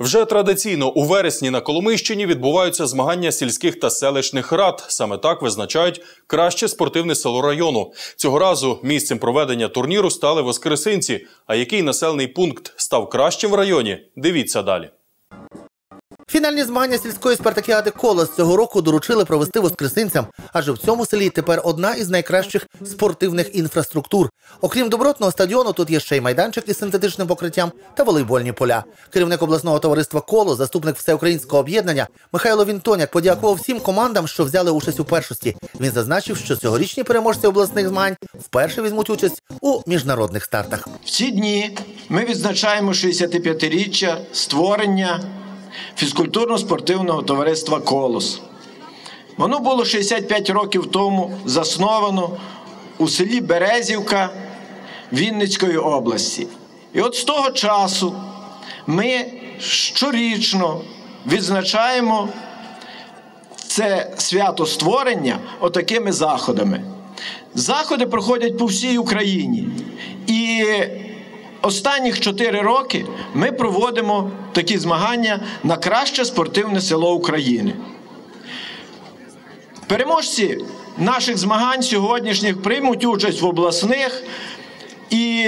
Вже традиційно у вересні на Коломийщині відбуваються змагання сільських та селищних рад. Саме так визначають краще спортивне село району. Цього разу місцем проведення турніру стали Воскресинці. А який населений пункт став кращим в районі? Дивіться далі. Фінальні змагання сільської спартакіади «Колос» цього року доручили провести воскресинцям, адже в цьому селі тепер одна із найкращих спортивних інфраструктур. Окрім добротного стадіону, тут є ще й майданчик із синтетичним покриттям та волейбольні поля. Керівник обласного товариства «Коло», заступник всеукраїнського об'єднання Михайло Вінтоняк подякував всім командам, що взяли участь у першості. Він зазначив, що цьогорічні переможці обласних змагань вперше візьмуть участь у міжнародних стартах. В ці дні ми відзначаємо 65-річчя створення фізкультурно-спортивного товариства Колос. Воно було 65 років тому засновано у селі Березівка Вінницької області. І от з того часу ми щорічно відзначаємо це свято створення отакими заходами. Заходи проходять по всій Україні. І останніх 4 роки ми проводимо такі змагання на краще спортивне село України. Переможці наших змагань сьогоднішніх приймуть участь в обласних і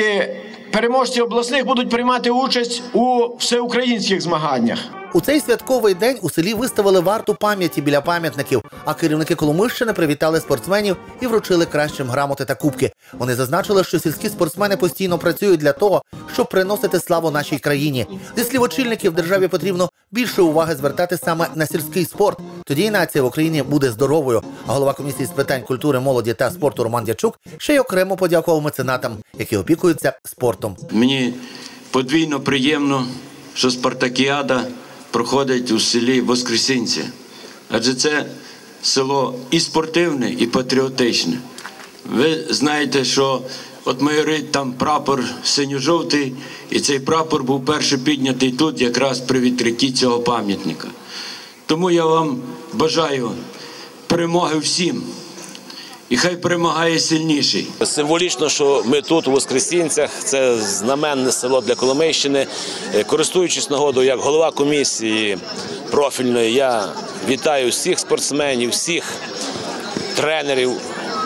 переможці обласних будуть приймати участь у всеукраїнських змаганнях. У цей святковий день у селі виставили варту пам'яті біля пам'ятників, а керівники Коломийщини привітали спортсменів і вручили кращим грамоти та кубки. Вони зазначили, що сільські спортсмени постійно працюють для того, щоб приносити славу нашій країні. Зі слів очільників державі потрібно більше уваги звертати саме на сільський спорт. Тоді і нація в Україні буде здоровою. А голова комісії з питань культури, молоді та спорту Роман Дячук ще й окремо подякував меценатам, які опікуються спортом. Мені подвійно приємно, що Спартакіада проходить у селі Воскресінці, адже це село і спортивне, і патріотичне. Ви знаєте, що от майорить там прапор синьо-жовтий, і цей прапор був перший піднятий тут, якраз при відкритті цього пам'ятника. Тому я вам бажаю перемоги всім. І хай перемагає сильніший. Символічно, що ми тут у Воскресінцях, це знаменне село для Коломийщини. Е, Користуючись нагодою як голова комісії профільної, я вітаю всіх спортсменів, всіх тренерів,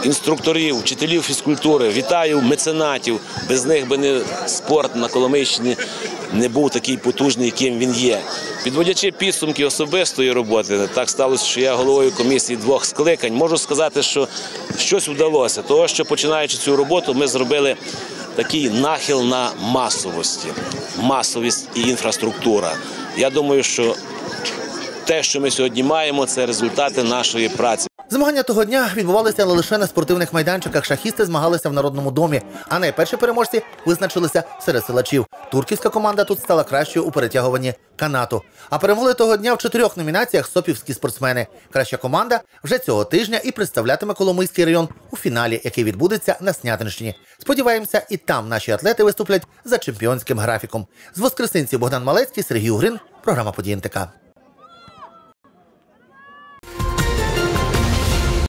інструкторів, вчителів фізкультури. Вітаю меценатів. Без них би не спорт на Коломийщині не був такий потужний, яким він є. Підводячи підсумки особистої роботи, так сталося, що я головою комісії двох скликань. Можу сказати, що щось вдалося. Того, що починаючи цю роботу, ми зробили такий нахил на масовості, масовість і інфраструктура. Я думаю, що те, що ми сьогодні маємо, це результати нашої праці. Змагання того дня відбувалися не лише на спортивних майданчиках. Шахісти змагалися в народному домі. А найперші переможці визначилися серед силачів. Турківська команда тут стала кращою у перетягуванні канату. А перемогли того дня в чотирьох номінаціях сопівські спортсмени. Краща команда вже цього тижня і представлятиме Коломийський район у фіналі, який відбудеться на Снятинщині. Сподіваємося, і там наші атлети виступлять за чемпіонським графіком. З воскресинців Богдан Малецький, Сергій Угрин, програма «Події НТК».